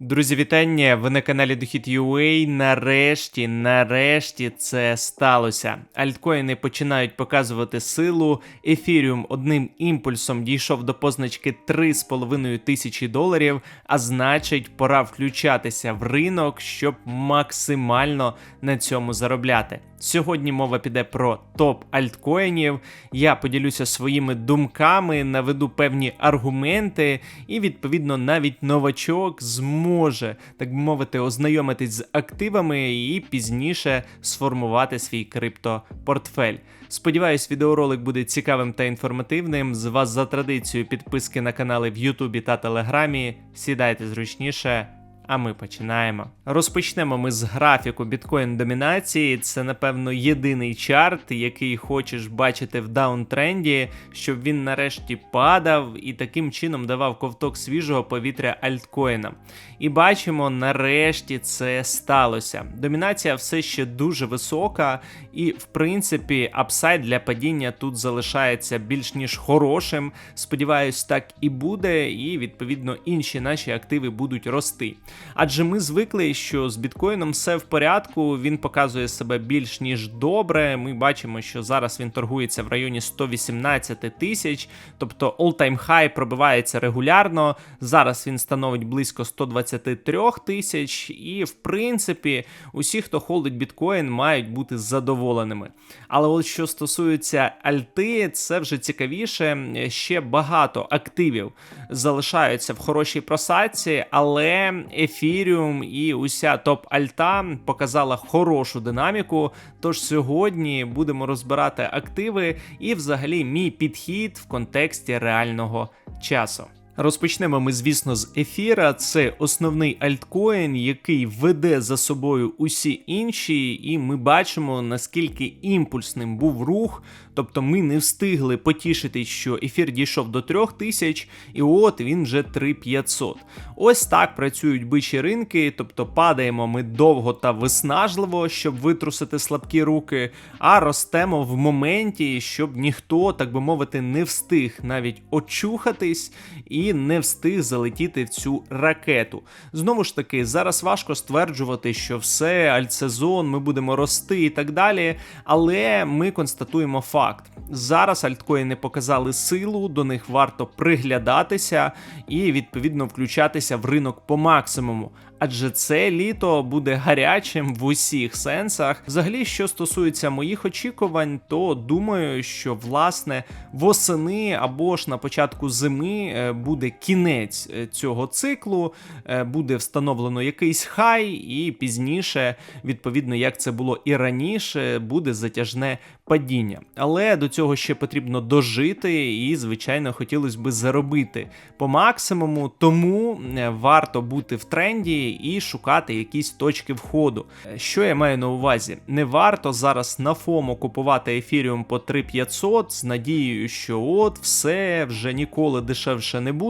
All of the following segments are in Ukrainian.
Друзі, вітання! Ви на каналі Дохід UA. Нарешті, нарешті це сталося. Альткоїни починають показувати силу. Ефіріум одним імпульсом дійшов до позначки 3,5 тисячі доларів, а значить, пора включатися в ринок, щоб максимально на цьому заробляти. Сьогодні мова піде про топ альткоїнів. Я поділюся своїми думками, наведу певні аргументи, і відповідно навіть новачок зможе, так би мовити, ознайомитись з активами і пізніше сформувати свій криптопортфель. Сподіваюсь, відеоролик буде цікавим та інформативним. З вас за традицією підписки на канали в Ютубі та Телеграмі. Сідайте зручніше. А ми починаємо. Розпочнемо ми з графіку біткоін домінації. Це, напевно, єдиний чарт, який хочеш бачити в даунтренді, щоб він нарешті падав і таким чином давав ковток свіжого повітря альткоїнам. І бачимо, нарешті це сталося. Домінація все ще дуже висока, і, в принципі, апсайд для падіння тут залишається більш ніж хорошим. Сподіваюсь, так і буде, і відповідно інші наші активи будуть рости. Адже ми звикли, що з біткоїном все в порядку, він показує себе більш ніж добре. Ми бачимо, що зараз він торгується в районі 118 тисяч, тобто all-time high пробивається регулярно. Зараз він становить близько 123 тисяч, і в принципі, усі, хто холдить біткоін, мають бути задоволеними. Але от що стосується альти, це вже цікавіше. Ще багато активів залишаються в хорошій просадці, але ефіріум і уся топ-альта показала хорошу динаміку. Тож сьогодні будемо розбирати активи і, взагалі, мій підхід в контексті реального часу. Розпочнемо ми, звісно, з ефіра. Це основний альткоін, який веде за собою усі інші, і ми бачимо, наскільки імпульсним був рух. Тобто ми не встигли потішити, що ефір дійшов до 3000, і от він вже 3500. Ось так працюють бичі ринки, тобто падаємо ми довго та виснажливо, щоб витрусити слабкі руки, а ростемо в моменті, щоб ніхто, так би мовити, не встиг навіть очухатись і не встиг залетіти в цю ракету. Знову ж таки, зараз важко стверджувати, що все, альтсезон, ми будемо рости і так далі. Але ми констатуємо факт. Зараз альткоїни показали силу, до них варто приглядатися і відповідно включатися в ринок по максимуму адже це літо буде гарячим в усіх сенсах. Взагалі, що стосується моїх очікувань, то думаю, що власне восени або ж на початку зими е, буде кінець е, цього циклу, е, буде встановлено якийсь хай, і пізніше, відповідно, як це було і раніше, буде затяжне падіння. Але до цього ще потрібно дожити, і, звичайно, хотілося би заробити по максимуму, тому варто бути в тренді і шукати якісь точки входу. Що я маю на увазі? Не варто зараз на ФОМО купувати ефіріум по 3500 з надією, що от все вже ніколи дешевше не буде.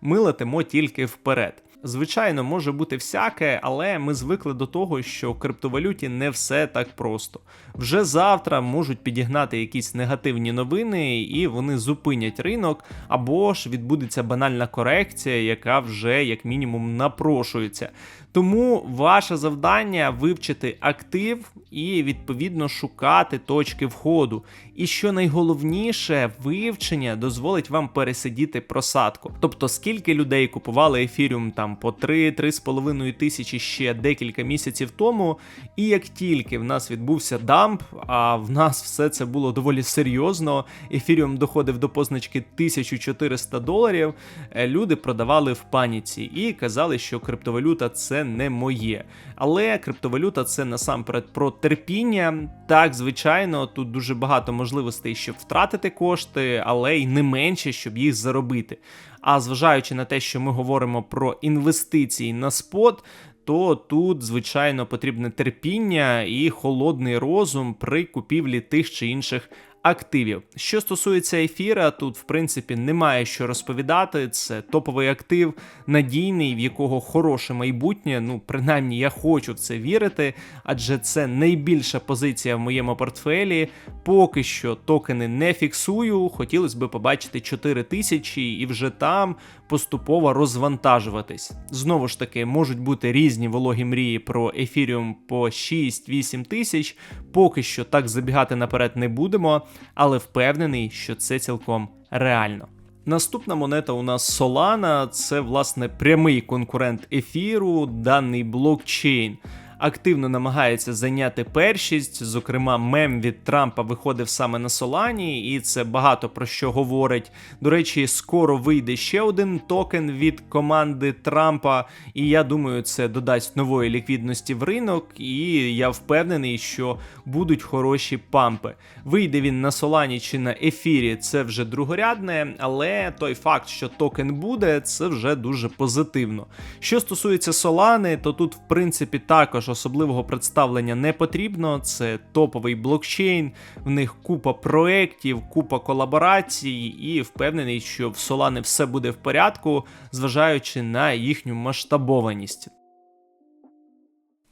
Ми летимо тільки вперед. Звичайно, може бути всяке, але ми звикли до того, що в криптовалюті не все так просто. Вже завтра можуть підігнати якісь негативні новини, і вони зупинять ринок, або ж відбудеться банальна корекція, яка вже як мінімум напрошується. Тому ваше завдання вивчити актив і відповідно шукати точки входу. І що найголовніше, вивчення дозволить вам пересидіти просадку. Тобто, скільки людей купували ефіріум там по 3-3,5 тисячі ще декілька місяців тому, і як тільки в нас відбувся дамп, а в нас все це було доволі серйозно, ефіріум доходив до позначки 1400 доларів, е, люди продавали в паніці і казали, що криптовалюта це не моє. Але криптовалюта це насамперед про терпіння. Так, звичайно, тут дуже багато можливостей, щоб втратити кошти, але й не менше, щоб їх заробити. А зважаючи на те, що ми говоримо про інвестиції на спот. То тут, звичайно, потрібне терпіння і холодний розум при купівлі тих чи інших активів. Що стосується ефіра, тут в принципі немає що розповідати. Це топовий актив, надійний, в якого хороше майбутнє. Ну, принаймні, я хочу в це вірити, адже це найбільша позиція в моєму портфелі. Поки що токени не фіксую. Хотілося б побачити 4 тисячі і вже там поступово розвантажуватись. Знову ж таки, можуть бути різні вологі мрії про ефіріум по 6-8 тисяч. Поки що так забігати наперед не будемо, але впевнений, що це цілком реально. Наступна монета у нас Solana, це власне прямий конкурент ефіру, даний блокчейн активно намагається зайняти першість. Зокрема, мем від Трампа виходив саме на Солані, і це багато про що говорить. До речі, скоро вийде ще один токен від команди Трампа, і я думаю, це додасть нової ліквідності в ринок. І я впевнений, що будуть хороші пампи. Вийде він на Солані чи на ефірі, це вже другорядне, але той факт, що токен буде, це вже дуже позитивно. Що стосується Солани, то тут, в принципі, також особливого представлення не потрібно. Це топовий блокчейн, в них купа проєктів, купа колаборацій, і впевнений, що в Solana все буде в порядку, зважаючи на їхню масштабованість.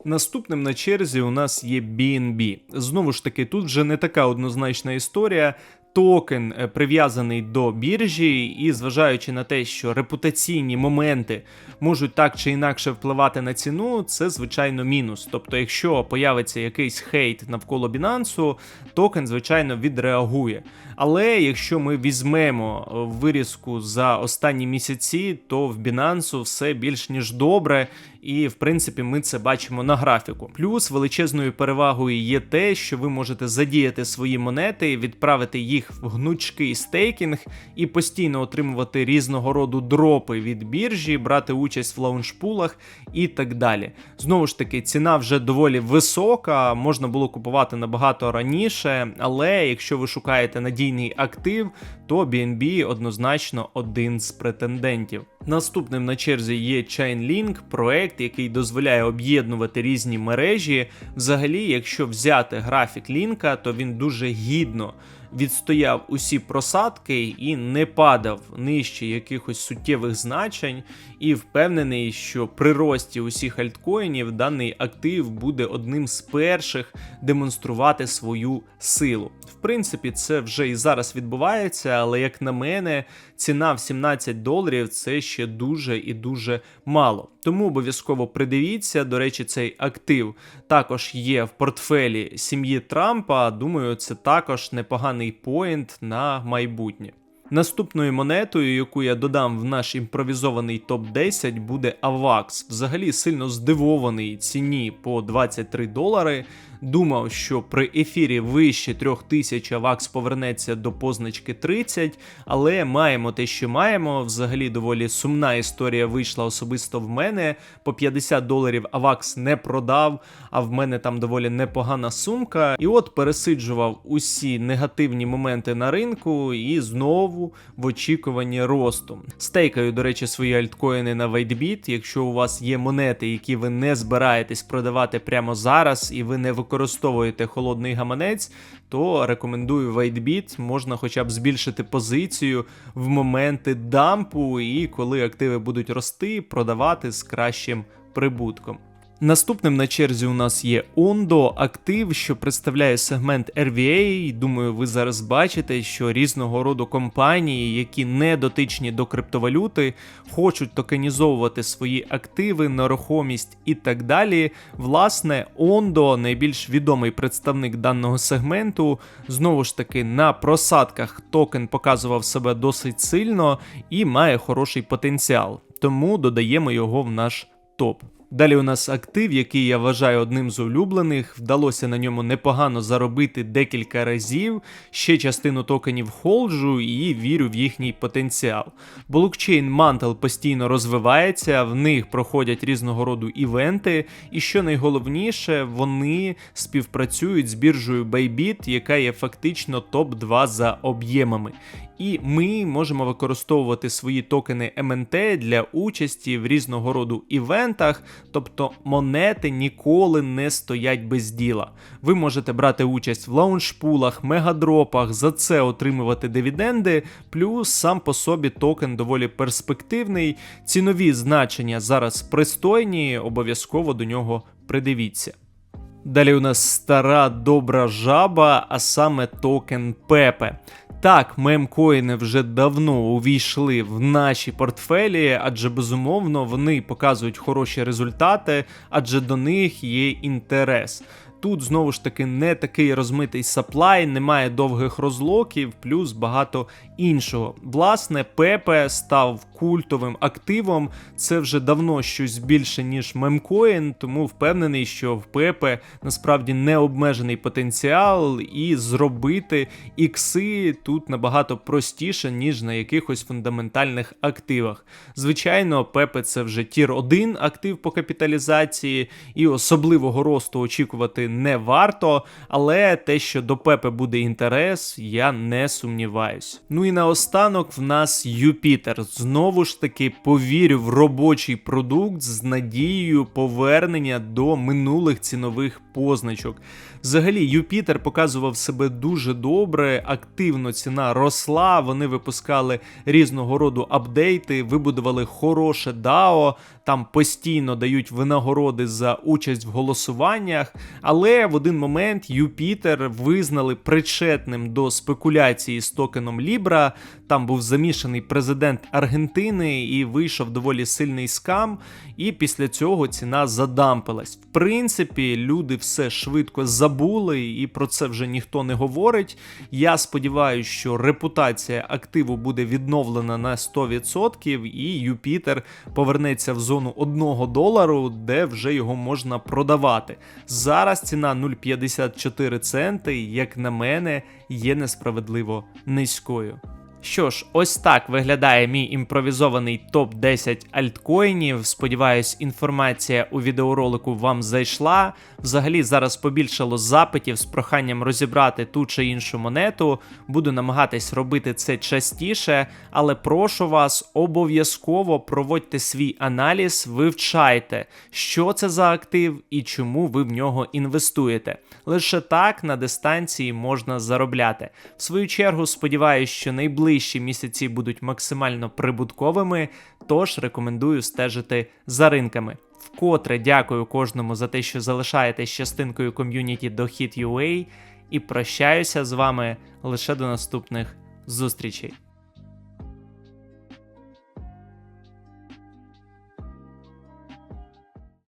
Наступним на черзі у нас є BNB. Знову ж таки, тут вже не така однозначна історія токен е, прив'язаний до біржі, і зважаючи на те, що репутаційні моменти можуть так чи інакше впливати на ціну, це звичайно мінус. Тобто, якщо появиться якийсь хейт навколо Binance, токен, звичайно, відреагує. Але якщо ми візьмемо е, вирізку за останні місяці, то в Binance все більш ніж добре, і в принципі ми це бачимо на графіку. Плюс величезною перевагою є те, що ви можете задіяти свої монети, відправити їх в гнучкий стейкінг і постійно отримувати різного роду дропи від біржі, брати участь в лаунчпулах і так далі. Знову ж таки, ціна вже доволі висока, можна було купувати набагато раніше, але якщо ви шукаєте надійний актив, то BNB однозначно один з претендентів. Наступним на черзі є Chainlink, проект, який дозволяє об'єднувати різні мережі. Взагалі, якщо взяти графік лінка, то він дуже гідно відстояв усі просадки і не падав нижче якихось суттєвих значень, і впевнений, що при рості усіх альткоїнів даний актив буде одним з перших демонструвати свою силу. В принципі, це вже і зараз відбувається, але як на мене, ціна в 17 доларів це ще дуже і дуже мало. Тому обов'язково придивіться. До речі, цей актив також є в портфелі сім'ї Трампа. Думаю, це також непоганий поінт на майбутнє. Наступною монетою, яку я додам в наш імпровізований топ-10, буде AVAX. Взагалі сильно здивований ціні по 23 долари думав, що при ефірі вище 3000 ВАКС повернеться до позначки 30, але маємо те, що маємо. Взагалі доволі сумна історія вийшла особисто в мене. По 50 доларів Авакс не продав, а в мене там доволі непогана сумка. І от пересиджував усі негативні моменти на ринку і знову в очікуванні росту. Стейкаю, до речі, свої альткоїни на WhiteBit. Якщо у вас є монети, які ви не збираєтесь продавати прямо зараз, і ви не використовуєте використовуєте холодний гаманець, то рекомендую WaitBit, можна хоча б збільшити позицію в моменти дампу, і коли активи будуть рости, продавати з кращим прибутком. Наступним на черзі у нас є Ondo, актив, що представляє сегмент RVA. Думаю, ви зараз бачите, що різного роду компанії, які не дотичні до криптовалюти, хочуть токенізовувати свої активи, нерухомість і так далі. Власне, Ondo, найбільш відомий представник даного сегменту, знову ж таки на просадках токен показував себе досить сильно і має хороший потенціал. Тому додаємо його в наш топ. Далі у нас актив, який я вважаю одним з улюблених. Вдалося на ньому непогано заробити декілька разів. Ще частину токенів холджу і вірю в їхній потенціал. Блокчейн Mantle постійно розвивається, в них проходять різного роду івенти, і що найголовніше, вони співпрацюють з біржею Bybit, яка є фактично топ-2 за об'ємами і ми можемо використовувати свої токени МНТ для участі в різного роду івентах. Тобто монети ніколи не стоять без діла. Ви можете брати участь в лаунжпулах, мегадропах, за це отримувати дивіденди, плюс сам по собі токен доволі перспективний. Цінові значення зараз пристойні, обов'язково до нього придивіться. Далі у нас стара добра жаба, а саме токен Пепе. Так, мемкоїни вже давно увійшли в наші портфелі, адже безумовно вони показують хороші результати, адже до них є інтерес. Тут знову ж таки не такий розмитий саплай, немає довгих розлоків, плюс багато іншого. Власне, Пепе став культовим активом. Це вже давно щось більше, ніж мемкоін, тому впевнений, що в Пепе насправді не обмежений потенціал, і зробити ікси тут набагато простіше, ніж на якихось фундаментальних активах. Звичайно, Пепе це вже тір 1 актив по капіталізації, і особливого росту очікувати не варто, але те, що до Пепе буде інтерес, я не сумніваюсь. Ну і наостанок в нас Юпітер. Знову ж таки повірю в робочий продукт з надією повернення до минулих цінових позначок. Взагалі, Юпітер показував себе дуже добре, активно ціна росла, вони випускали різного роду апдейти, вибудували хороше DAO, там постійно дають винагороди за участь в голосуваннях. Але в один момент Юпітер визнали причетним до спекуляції з токеном Libra. Там був замішаний президент Аргентини і вийшов доволі сильний скам. І після цього ціна задампилась. В принципі, люди все швидко забули, і про це вже ніхто не говорить. Я сподіваюся, що репутація активу буде відновлена на 100%, і Юпітер повернеться в зону 1 долару, де вже його можна продавати. Зараз ціна 0,54 центи, як на мене, є несправедливо низькою. Що ж, ось так виглядає мій імпровізований топ 10 альткоїнів. Сподіваюсь, інформація у відеоролику вам зайшла. Взагалі, зараз побільшало запитів з проханням розібрати ту чи іншу монету. Буду намагатись робити це частіше, але прошу вас, обов'язково проводьте свій аналіз, вивчайте, що це за актив і чому ви в нього інвестуєте. Лише так на дистанції можна заробляти. В свою чергу, сподіваюся, що найближчі найближчі місяці будуть максимально прибутковими, тож рекомендую стежити за ринками. Вкотре дякую кожному за те, що залишаєтесь частинкою ком'юніті дохід Hit.ua і прощаюся з вами лише до наступних зустрічей.